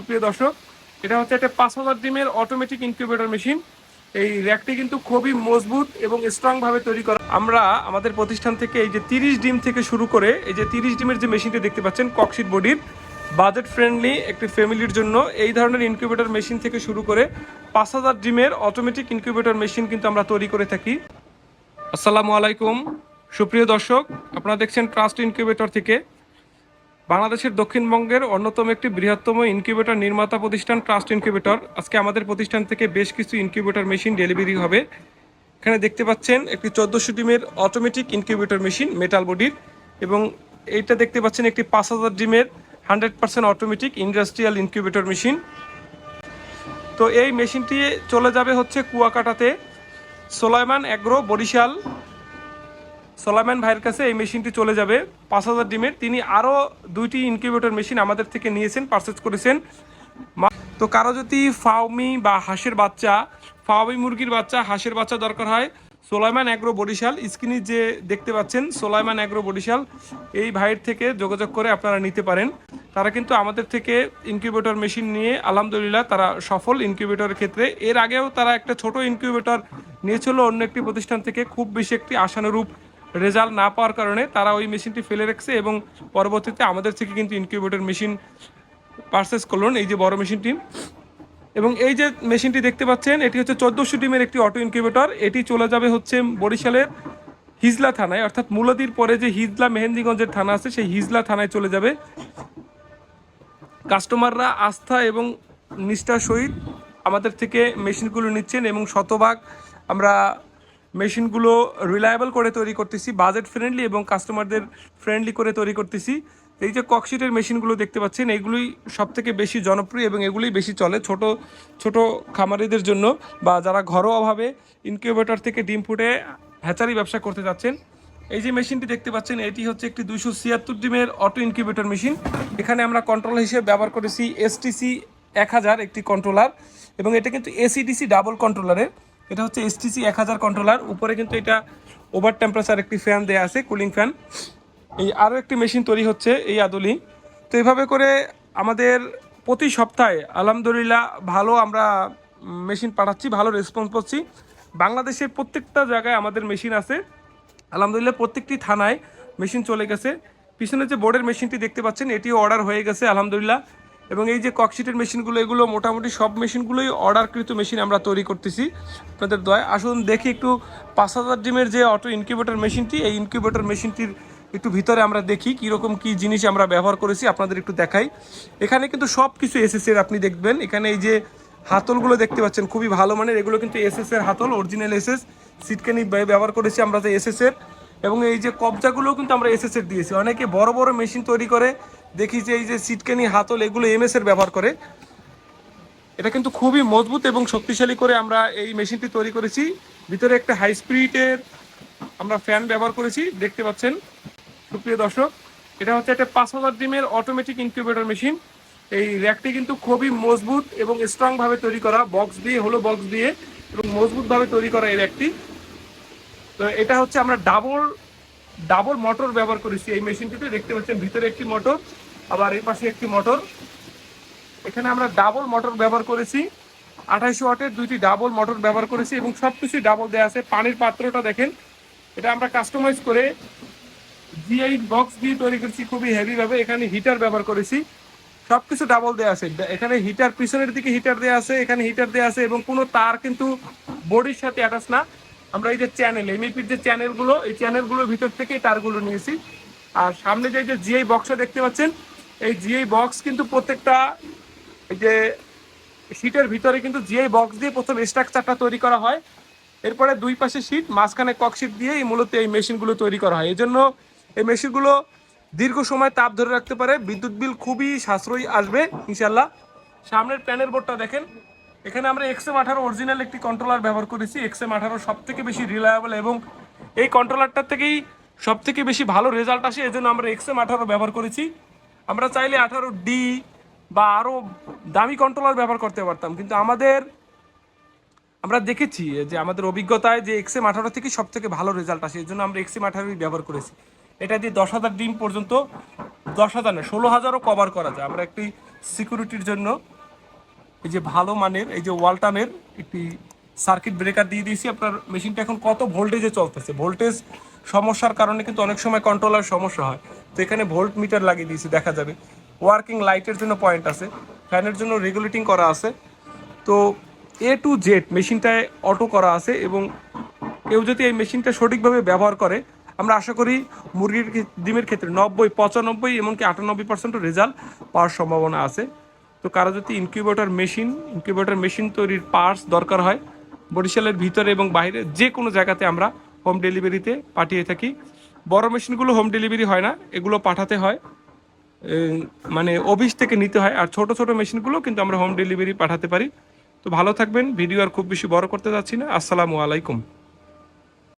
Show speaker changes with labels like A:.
A: সুপ্রিয় দর্শক, এটা হচ্ছে একটা পাঁচ হাজার ডিমের অটোমেটিক ইনকিউবেটর মেশিন এই র্যাকটি কিন্তু খুবই মজবুত এবং স্ট্রং ভাবে তৈরি করা। আমরা আমাদের প্রতিষ্ঠান থেকে এই যে তিরিশ ডিম থেকে শুরু করে এই যে তিরিশ ডিমের যে মেশিনটি দেখতে পাচ্ছেন ককশিট বডির বাজেট ফ্রেন্ডলি একটি ফ্যামিলির জন্য এই ধরনের ইনকিউবেটর মেশিন থেকে শুরু করে পাঁচ হাজার ডিমের অটোমেটিক ইনকিউবেটর মেশিন কিন্তু আমরা তৈরি করে থাকি। আসসালামু আলাইকুম। সুপ্রিয় দর্শক, আপনারা দেখছেন ট্রাস্ট ইনকিউবেটর থেকে। বাংলাদেশের দক্ষিণবঙ্গের অন্যতম একটি বৃহত্তম ইনকিউবেটর নির্মাতা প্রতিষ্ঠান ট্রাস্ট ইনকিউবেটর আজকে আমাদের প্রতিষ্ঠান থেকে বেশ কিছু ইনকিউবেটর মেশিন ডেলিভারি হবে। এখানে দেখতে পাচ্ছেন একটি চোদ্দোশো ডিমের অটোমেটিক ইনকিউবেটর মেশিন মেটাল বডির এবং এইটা দেখতে পাচ্ছেন একটি পাঁচ হাজার ডিমের hundred percent automatic industrial incubator machine তো এই মেশিনটি চলে যাবে হচ্ছে কুয়াকাটাতে। সোলাইমান অ্যাগ্রো বরিশাল সোলাইমান ভাইয়ের কাছে এই মেশিনটি চলে যাবে। পাঁচ হাজার ডিমের। তিনি আরও দুইটি ইনকিউবেটর মেশিন আমাদের থেকে নিয়েছেন পারচেজ করেছেন। তো কারও যদি ফাউমি বা হাঁসের বাচ্চা ফাউমি মুরগির বাচ্চা, হাঁসের বাচ্চা দরকার হয় সোলাইমান অ্যাগ্রো বরিশাল স্ক্রিনে যে দেখতে পাচ্ছেন সোলাইমান অ্যাগ্রো বরিশাল এই ভাইয়ের থেকে যোগাযোগ করে আপনারা নিতে পারেন। তারা কিন্তু আমাদের থেকে ইনকিউবেটর মেশিন নিয়ে আলহামদুলিল্লাহ তারা সফল ইনকিউবেটরের ক্ষেত্রে। এর আগেও তারা একটা ছোট ইনকিউবেটর নিয়েছিল, অন্য একটি প্রতিষ্ঠান থেকে। খুব বেশি একটি আশানুরূপ রেজাল্ট না পাওয়ার কারণে তারা ওই মেশিনটি ফেলে রেখেছে এবং পরবর্তীতে আমাদের থেকে কিন্তু ইনকিউবেটর মেশিন পারচেস করলেন, এই যে বড় মেশিনটি। এবং এই যে মেশিনটি দেখতে পাচ্ছেন, এটি হচ্ছে চোদ্দোশো ডিমের একটি অটো ইনকিউবেটর। এটি চলে যাবে হচ্ছে বরিশালের হিজলা থানায়, অর্থাৎ মুলাদির পরে যে হিজলা মেহেন্দিগঞ্জের থানা আছে, সেই হিজলা থানায় চলে যাবে। কাস্টমাররা আস্থা এবং নিষ্ঠার সহিত আমাদের থেকে মেশিনগুলো নিচ্ছেন এবং শতভাগ আমরা মেশিনগুলো রিলায়েবল করে তৈরি করতেছি বাজেট ফ্রেন্ডলি এবং কাস্টমারদের ফ্রেন্ডলি করে তৈরি করতেছি। এই যে ককশিটের মেশিনগুলো দেখতে পাচ্ছেন এইগুলোই সব থেকে বেশি জনপ্রিয় এবং এগুলোই বেশি চলে ছোট ছোট খামারিদের জন্য বা যারা ঘরোয়াভাবে ইনকিউবেটর থেকে ডিম ফুটে হ্যাচারি ব্যবসা করতে যাচ্ছেন। এই যে মেশিনটি দেখতে পাচ্ছেন, এটি হচ্ছে একটি দুইশো ছিয়াত্তর ডিমের অটো ইনকিউবেটর মেশিন এখানে আমরা কন্ট্রোল হিসেবে ব্যবহার করেছি এসটিসি এক হাজার একটি কন্ট্রোলার এবং এটা কিন্তু এসিডিসি ডাবল কন্ট্রোলারের এটা হচ্ছে এসটিসি এক হাজার কন্ট্রোলার উপরে কিন্তু এটা ওভার টেম্পারেচার একটি ফ্যান দেওয়া আছে কুলিং ফ্যান এই আরও একটি মেশিন তৈরি হচ্ছে, এই আদলি। তো এইভাবে করে আমাদের প্রতি সপ্তাহে আলহামদুলিল্লাহ ভালো আমরা মেশিন পাঠাচ্ছি, ভালো রেসপন্স পাচ্ছি। বাংলাদেশের প্রত্যেকটা জায়গায় আমাদের মেশিন আছে। আলহামদুলিল্লাহ প্রত্যেকটি থানায় মেশিন চলে গেছে। পিছনে যে বোর্ডের মেশিনটি দেখতে পাচ্ছেন, এটিও অর্ডার হয়ে গেছে, আলহামদুলিল্লাহ। এবং এই যে ককশিটের মেশিনগুলো, এগুলো মোটামুটি সব মেশিনগুলোই অর্ডারকৃত মেশিন আমরা তৈরি করতেছি। আপনাদের দয় আসুন দেখি একটু পাঁচ হাজার ডিমের যে অটো ইনকিউবেটর মেশিনটি এই ইনকিউবেটর মেশিনটির একটু ভিতরে আমরা দেখি কীরকম কী জিনিস আমরা ব্যবহার করেছি, আপনাদের একটু দেখাই। এখানে কিন্তু সব কিছু এসএসের আপনি দেখবেন। এখানে এই যে হাতলগুলো দেখতে পাচ্ছেন, খুবই ভালো মানের। এগুলো কিন্তু এসএস এর হাতল অরিজিনাল এসএস সিটকানি ব্যবহার করেছি আমরা যে এসএস এর। এবং এই যে কবজাগুলোও কিন্তু আমরা এসএস এর দিয়েছি। অনেকে বড় বড় মেশিন তৈরি করে দেখি যে এই যে সিটকানি, হাতল এগুলো এমএস এর ব্যবহার করে। এটা কিন্তু খুবই মজবুত এবং শক্তিশালী করে আমরা এই মেশিনটি তৈরি করেছি। ভিতরে একটা হাই স্পিডের আমরা ফ্যান ব্যবহার করেছি, দেখতে পাচ্ছেন। সুপ্রিয় দর্শক, এটা হচ্ছে একটা পাঁচ হাজার ডিমের অটোমেটিক ইনকিউবেটর মেশিন এই র্যাকটি কিন্তু খুবই মজবুত এবং স্ট্রং ভাবে তৈরি করা বক্স দিয়ে, হলো বক্স দিয়ে, এবং মজবুত ভাবে তৈরি করা এই র্যাকটি তো এটা হচ্ছে আমরা ডাবল ডাবল মোটর ব্যবহার করেছি এই মেশিনটিতে। দেখতে পাচ্ছেন ভিতরে একটি মোটর, আবার এই পাশে একটি মোটর। এখানে আমরা ডাবল মোটর ব্যবহার করেছি। আঠাইশো ওয়াটের দুইটি ডাবল মোটর ব্যবহার করেছি এবং সব কিছুই ডাবল দেওয়া আছে। পানির পাত্রটা দেখেন, এটা আমরা কাস্টমাইজ করে জিআই বক্স দিয়ে তৈরি করেছি খুবই হেভিভাবে এখানে হিটার ব্যবহার করেছি। সব কিছু ডাবল দেওয়া আছে। এখানে হিটার পিছনের দিকে হিটার দেওয়া আছে, এখানে হিটার দেওয়া আছে এবং কোনো তার কিন্তু বডির সাথে অ্যাটাচ না। আমরা এই যে চ্যানেল এমইপির যে চ্যানেলগুলো এই চ্যানেলগুলোর ভিতর থেকে তারগুলো নিয়েছি। আর সামনে যে যে জিআই বক্সটা দেখতে পাচ্ছেন, এই জিআই বক্স কিন্তু প্রত্যেকটা এই যে শীটের ভিতরে কিন্তু জিআই বক্স দিয়ে প্রথম স্ট্রাকচারটা তৈরি করা হয়। এরপরে দুই পাশে শীট মাঝখানে ককশিট দিয়ে এই মূলত এই মেশিনগুলো তৈরি করা হয়। এই জন্য এই মেশিনগুলো দীর্ঘ সময় তাপ ধরে রাখতে পারে। বিদ্যুৎ বিল খুবই সাশ্রয়ী আসবে ইনশাল্লাহ সামনের প্যানেল বোর্ডটা দেখেন। এখানে আমরা এক্সএম আঠারো অরিজিনাল একটি কন্ট্রোলার ব্যবহার করেছি। এক্সএম আঠারো সব থেকে বেশি রিলায়েবল এবং এই কন্ট্রোলারটার থেকেই সব থেকে বেশি ভালো রেজাল্ট আসে এই জন্য আমরা এক্সএম আঠারো ব্যবহার করেছি। আমরা চাইলে আঠারো ডি বা আরও দামি কন্ট্রোলার ব্যবহার করতে পারতাম, কিন্তু আমাদের আমরা দেখেছি যে আমাদের অভিজ্ঞতায় যে এক্সএম আঠারো থেকে সব থেকে ভালো রেজাল্ট আসে এই জন্য আমরা এক্সএম আঠারোই ব্যবহার করেছি। এটা দিয়ে দশ হাজার ডিম পর্যন্ত দশ হাজার না, ষোলো হাজারও কভার করা যায়। আমরা একটি সিকিউরিটির জন্য এই যে ভালো মানের, এই যে ওয়ালটানের একটি সার্কিট ব্রেকার দিয়ে দিয়েছি। আপনার মেশিনটা এখন কত ভোল্টেজে চলতেছে? ভোল্টেজ সমস্যার কারণে কিন্তু অনেক সময় কন্ট্রোলার সমস্যা হয়। তো এখানে ভোল্ট মিটার লাগিয়ে দিয়েছি, দেখা যাবে। ওয়ার্কিং লাইটের জন্য পয়েন্ট আছে ফ্যানের জন্য রেগুলেটিং করা আছে। তো এ টু জেড মেশিনটায় অটো করা আছে এবং কেউ যদি এই মেশিনটা সঠিকভাবে ব্যবহার করে, আমরা আশা করি মুরগির ডিমের ক্ষেত্রে নব্বই, পঁচানব্বই, এমনকি আটানব্বই পার্সেন্ট রেজাল্ট পাওয়ার সম্ভাবনা আছে। তো কারও যদি ইনকিউবেটর মেশিন ইনকিউবেটর মেশিন তৈরির পার্টস দরকার হয়, বরিশালের ভিতরে এবং বাইরে যে কোনো জায়গাতে আমরা হোম ডেলিভারিতে পাঠিয়ে থাকি। বড় মেশিনগুলো হোম ডেলিভারি হয় না, এগুলো পাঠাতে হয়। মানে অফিস থেকে নিতে হয়, আর ছোট ছোট মেশিনগুলো কিন্তু আমরা হোম ডেলিভারি পাঠাতে পারি। তো ভালো থাকবেন ভিডিও আর খুব বেশি বড় করতে যাচ্ছি না। আসসালামু আলাইকুম।